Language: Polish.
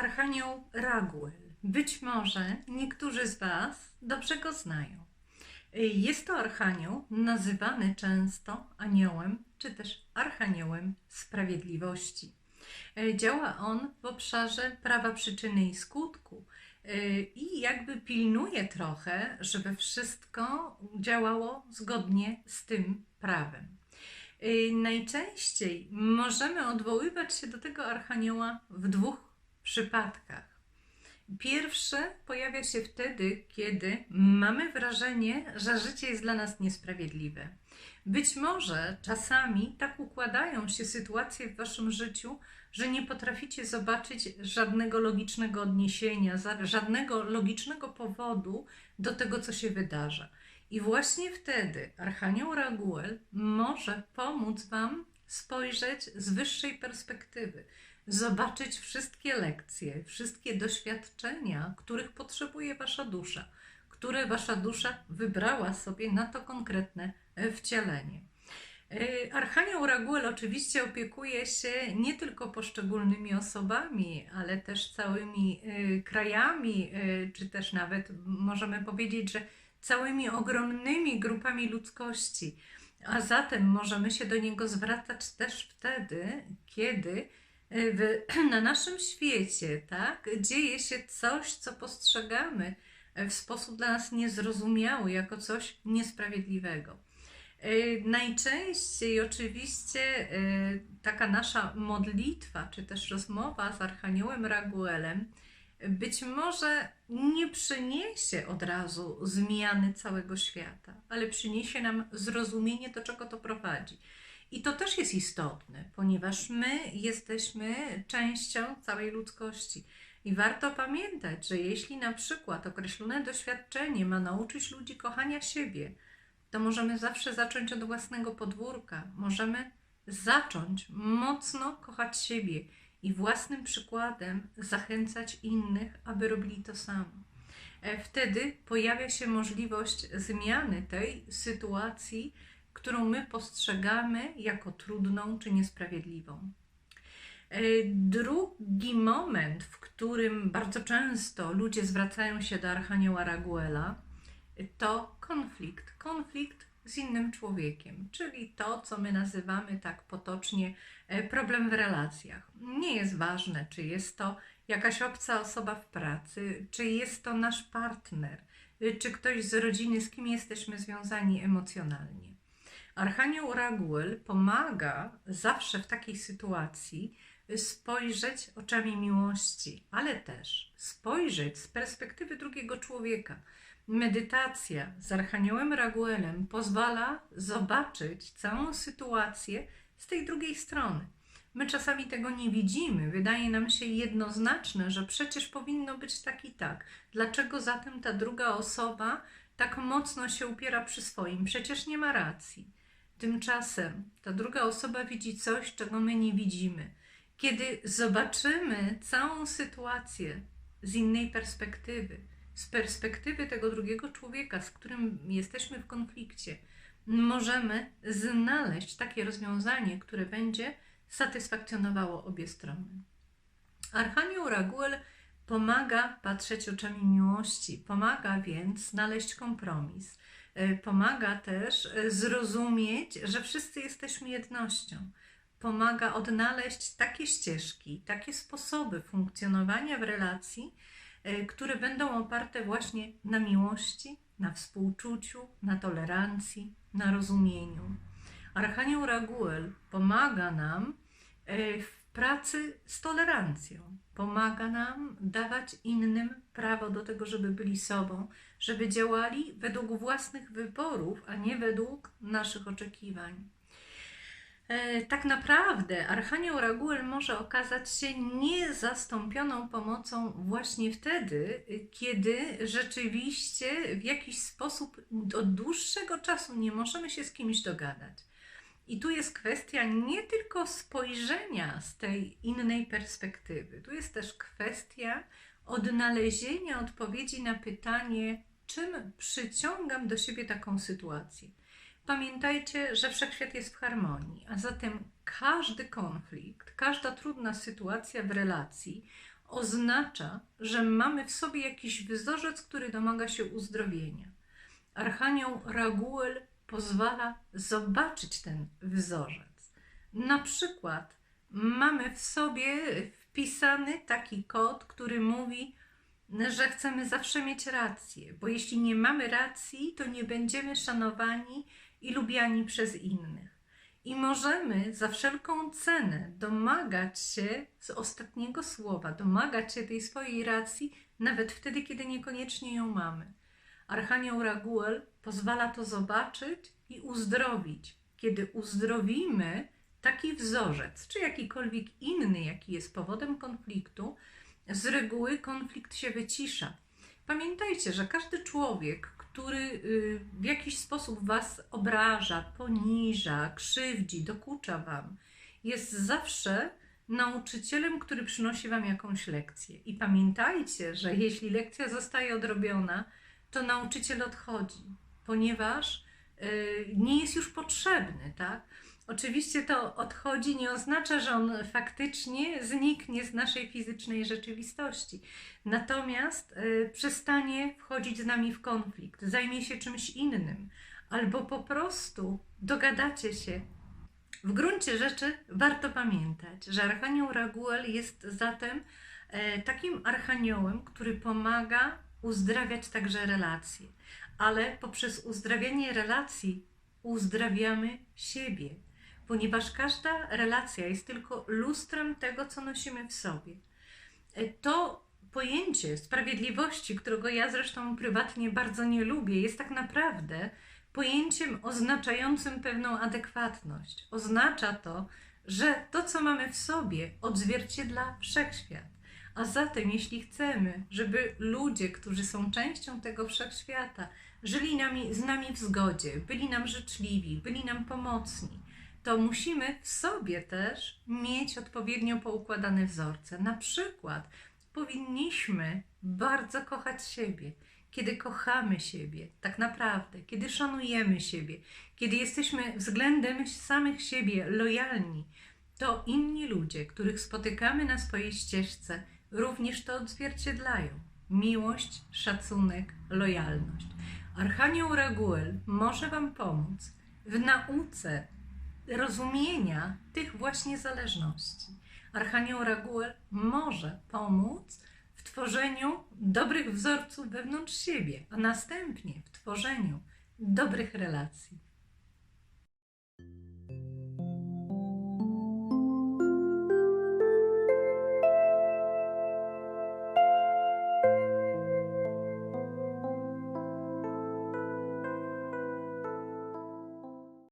Archanioł Raguel. Być może niektórzy z Was dobrze go znają. Jest to archanioł nazywany często aniołem, czy też archaniołem sprawiedliwości. Działa on w obszarze prawa przyczyny i skutku i jakby pilnuje trochę, żeby wszystko działało zgodnie z tym prawem. Najczęściej możemy odwoływać się do tego archanioła w dwóch przypadkach. Pierwsze pojawia się wtedy, kiedy mamy wrażenie, że życie jest dla nas niesprawiedliwe. Być może czasami tak układają się sytuacje w waszym życiu, że nie potraficie zobaczyć żadnego logicznego odniesienia, żadnego logicznego powodu do tego, co się wydarza. I właśnie wtedy Archanioł Raguel może pomóc Wam spojrzeć z wyższej perspektywy, zobaczyć wszystkie lekcje, wszystkie doświadczenia, których potrzebuje Wasza dusza, które Wasza dusza wybrała sobie na to konkretne e, wcielenie. E, Archanioł Raguel oczywiście opiekuje się nie tylko poszczególnymi osobami, ale też całymi e, krajami, czy też nawet możemy powiedzieć, że całymi ogromnymi grupami ludzkości. A zatem możemy się do niego zwracać też wtedy, kiedy w, na naszym świecie, tak, dzieje się coś, co postrzegamy w sposób dla nas niezrozumiały, jako coś niesprawiedliwego. E, najczęściej oczywiście e, taka nasza modlitwa, czy też rozmowa z Archaniołem Raguelem być może nie przyniesie od razu zmiany całego świata, ale przyniesie nam zrozumienie, do czego to prowadzi. I to też jest istotne, ponieważ my jesteśmy częścią całej ludzkości. I warto pamiętać, że jeśli na przykład określone doświadczenie ma nauczyć ludzi kochania siebie, to możemy zawsze zacząć od własnego podwórka. Możemy zacząć mocno kochać siebie i własnym przykładem zachęcać innych, aby robili to samo. E, wtedy pojawia się możliwość zmiany tej sytuacji, którą my postrzegamy jako trudną czy niesprawiedliwą. E, drugi moment, w którym bardzo często ludzie zwracają się do Archanioła Raguela, to konflikt. Konflikt z innym człowiekiem, czyli to, co my nazywamy tak potocznie e, problem w relacjach. Nie jest ważne, czy jest to jakaś obca osoba w pracy, czy jest to nasz partner, e, czy ktoś z rodziny, z kim jesteśmy związani emocjonalnie. Archanioł Raguel pomaga zawsze w takiej sytuacji spojrzeć oczami miłości, ale też spojrzeć z perspektywy drugiego człowieka Medytacja z Archaniołem Raguelem pozwala zobaczyć całą sytuację z tej drugiej strony. My czasami tego nie widzimy. Wydaje nam się jednoznaczne, że przecież powinno być tak i tak. Dlaczego zatem ta druga osoba tak mocno się upiera przy swoim? Przecież nie ma racji. Tymczasem ta druga osoba widzi coś, czego my nie widzimy. Kiedy zobaczymy całą sytuację z innej perspektywy, z perspektywy tego drugiego człowieka, z którym jesteśmy w konflikcie, możemy znaleźć takie rozwiązanie, które będzie satysfakcjonowało obie strony. Archanioł Raguel pomaga patrzeć oczami miłości, pomaga więc znaleźć kompromis. E, pomaga też e, zrozumieć, że wszyscy jesteśmy jednością. Pomaga odnaleźć takie ścieżki, takie sposoby funkcjonowania w relacji, E, które będą oparte właśnie na miłości, na współczuciu, na tolerancji, na rozumieniu. Archanioł Raguel pomaga nam w pracy z tolerancją. Pomaga nam dawać innym prawo do tego, żeby byli sobą, żeby działali według własnych wyborów, a nie według naszych oczekiwań. E, tak naprawdę Archanioł Raguel może okazać się niezastąpioną pomocą właśnie wtedy, kiedy rzeczywiście w jakiś sposób od dłuższego czasu nie możemy się z kimś dogadać. I tu jest kwestia nie tylko spojrzenia z tej innej perspektywy, tu jest też kwestia odnalezienia odpowiedzi na pytanie, czym przyciągam do siebie taką sytuację. Pamiętajcie, że wszechświat jest w harmonii, a zatem każdy konflikt, każda trudna sytuacja w relacji, oznacza, że mamy w sobie jakiś wzorzec, który domaga się uzdrowienia. Archanioł Raguel pozwala zobaczyć ten wzorzec. Na przykład mamy w sobie wpisany taki kod, który mówi, że chcemy zawsze mieć rację, bo jeśli nie mamy racji, to nie będziemy szanowani i lubiani przez innych. I możemy za wszelką cenę domagać się z ostatniego słowa, domagać się tej swojej racji, nawet wtedy, kiedy niekoniecznie ją mamy. Archanioł Raguel pozwala to zobaczyć i uzdrowić. Kiedy uzdrowimy taki wzorzec, czy jakikolwiek inny, jaki jest powodem konfliktu, z reguły konflikt się wycisza. Pamiętajcie, że każdy człowiek, który y, w jakiś sposób Was obraża, poniża, krzywdzi, dokucza Wam, jest zawsze nauczycielem, który przynosi Wam jakąś lekcję. I pamiętajcie, że jeśli lekcja zostaje odrobiona, to nauczyciel odchodzi, ponieważ y, nie jest już potrzebny, tak? Oczywiście to odchodzi nie oznacza, że on faktycznie zniknie z naszej fizycznej rzeczywistości. Natomiast y, przestanie wchodzić z nami w konflikt, zajmie się czymś innym, albo po prostu dogadacie się. W gruncie rzeczy warto pamiętać, że Archanioł Raguel jest zatem e, takim archaniołem, który pomaga uzdrawiać także relacje, ale poprzez uzdrawianie relacji uzdrawiamy siebie ponieważ każda relacja jest tylko lustrem tego, co nosimy w sobie. E, to pojęcie sprawiedliwości, którego ja zresztą prywatnie bardzo nie lubię, jest tak naprawdę pojęciem oznaczającym pewną adekwatność. Oznacza to, że to, co mamy w sobie, odzwierciedla wszechświat. A zatem, jeśli chcemy, żeby ludzie, którzy są częścią tego wszechświata, żyli nami, z nami w zgodzie, byli nam życzliwi, byli nam pomocni, to musimy w sobie też mieć odpowiednio poukładane wzorce. Na przykład powinniśmy bardzo kochać siebie. Kiedy kochamy siebie, tak naprawdę, kiedy szanujemy siebie, kiedy jesteśmy względem samych siebie lojalni, to inni ludzie, których spotykamy na swojej ścieżce, również to odzwierciedlają. Miłość, szacunek, lojalność. Archanioł Raguel może Wam pomóc w nauce rozumienia tych właśnie zależności. Archanioł Raguel może pomóc w tworzeniu dobrych wzorców wewnątrz siebie, a następnie w tworzeniu dobrych relacji.